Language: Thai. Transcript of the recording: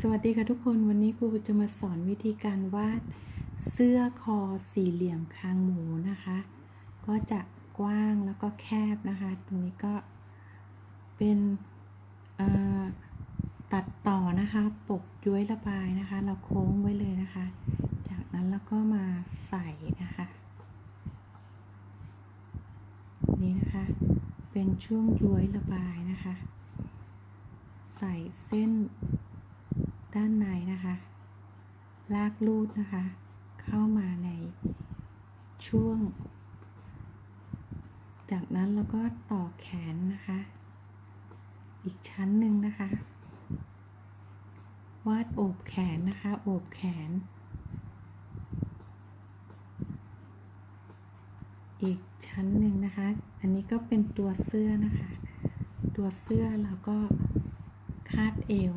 สวัสดีค่ะทุกคนวันนี้ครูจะมาสอนวิธีการวาดเสื้อคอสี่เหลี่ยมคางหมูนะคะ ก็จะกว้างแล้วก็แคบนะคะ ตรงนี้ก็เป็นตัดต่อนะคะปกย้วยระบายนะคะ เราโค้งไว้เลยนะคะ จากนั้นแล้วก็มาใส่นะคะ นี่นะคะ เป็นช่วงย้วยระบายนะคะ ใส่เส้น ด้านในนะคะ ลากลูดนะคะ เข้ามาในช่วง จากนั้นเราก็ต่อแขนนะคะ อีกชั้นหนึ่งนะคะ วาดโอบแขนนะคะ โอบแขน อีกชั้นหนึ่งนะคะ อันนี้ก็เป็นตัวเสื้อนะคะ ตัวเสื้อเราก็คาดเอว